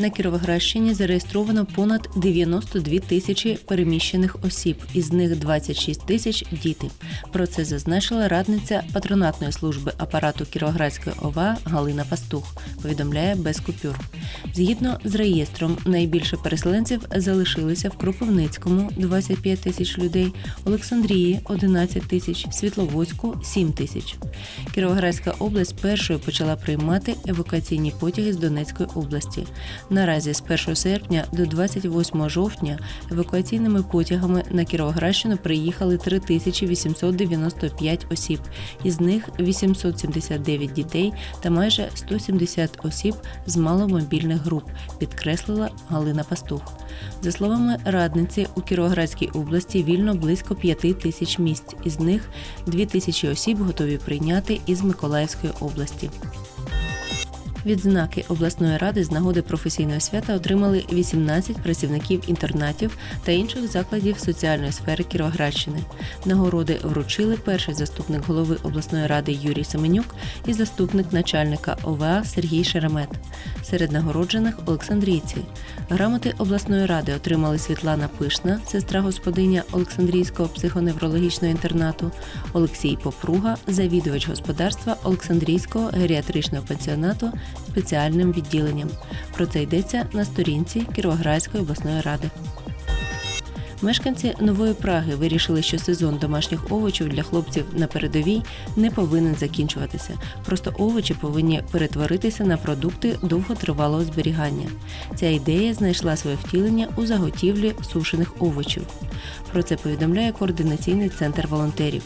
На Кіровоградщині зареєстровано понад 92 тисячі переміщених осіб, із них 26 тисяч діти. Про це зазначила радниця патронатної служби апарату Кіровоградської ОВА Галина Пастух. Повідомляє без купюр. Згідно з реєстром, найбільше переселенців залишилися в Кропивницькому 25 тисяч людей, Олександрії 11 тисяч, Світловодську 7 тисяч. Кіровоградська область першою почала приймати евакуаційні потяги з Донецької області. Наразі з 1 серпня до 28 жовтня евакуаційними потягами на Кіровоградщину приїхали 3895 осіб, із них 879 дітей та майже 170 осіб з маломобільних груп, підкреслила Галина Пастух. За словами радниці, у Кіровоградській області вільно близько 5 тисяч місць, із них 2 тисячі осіб готові прийняти із Миколаївської області. Відзнаки обласної ради з нагоди професійного свята отримали 18 працівників інтернатів та інших закладів соціальної сфери Кіровоградщини. Нагороди вручили перший заступник голови обласної ради Юрій Семенюк і заступник начальника ОВА Сергій Шеремет. Серед нагороджених Олександрійці. Грамоти обласної ради отримали Світлана Пишна, сестра господиня Олександрійського психоневрологічного інтернату, Олексій Попруга, завідувач господарства Олександрійського геріатричного пансіонату спеціальним відділенням. Про це йдеться на сторінці Кіровоградської обласної ради. Мешканці нової Праги вирішили, що сезон домашніх овочів для хлопців на передовій не повинен закінчуватися. Просто овочі повинні перетворитися на продукти довготривалого зберігання. Ця ідея знайшла своє втілення у заготівлі сушених овочів. Про це повідомляє координаційний центр волонтерів.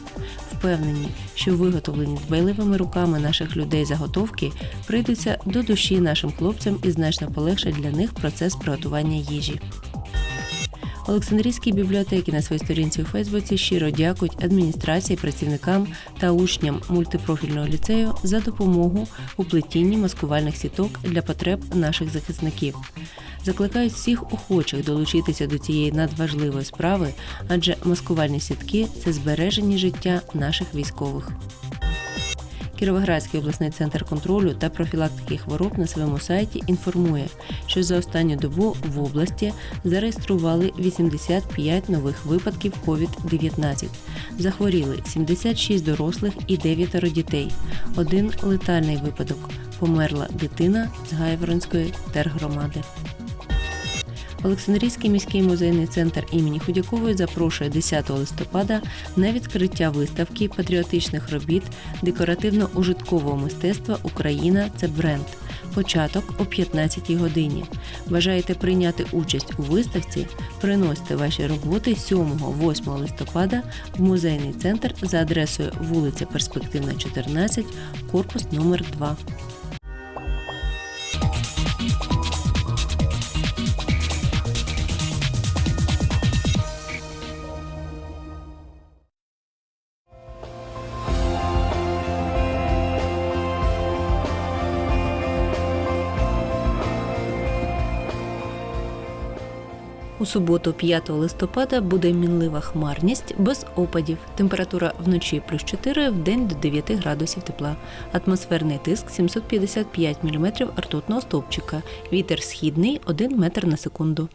Впевнені, що виготовлені дбайливими руками наших людей заготовки прийдуться до душі нашим хлопцям і значно полегшать для них процес приготування їжі. Олександрійські бібліотеки на своїй сторінці у Фейсбуці щиро дякують адміністрації, працівникам та учням мультипрофільного ліцею за допомогу у плетінні маскувальних сіток для потреб наших захисників. Закликають всіх охочих долучитися до цієї надважливої справи, адже маскувальні сітки це збережені життя наших військових. Кіровоградський обласний центр контролю та профілактики хвороб на своєму сайті інформує, що за останню добу в області зареєстрували 85 нових випадків COVID-19. Захворіли 76 дорослих і 9 дітей. Один летальний випадок. Померла дитина з Гайворонської тергромади. Олександрійський міський музейний центр імені Худякової запрошує 10 листопада на відкриття виставки патріотичних робіт декоративно-ужиткового мистецтва Україна це бренд. Початок о 15 годині. Бажаєте прийняти участь у виставці? Приносьте ваші роботи 7-8 листопада в музейний центр за адресою вулиця Перспективна, 14, корпус номер 2. У суботу, 5 листопада, буде мінлива хмарність без опадів. Температура вночі плюс 4, в день до 9 градусів тепла. Атмосферний тиск 755 мм ртутного стовпчика. Вітер східний 1 метр на секунду.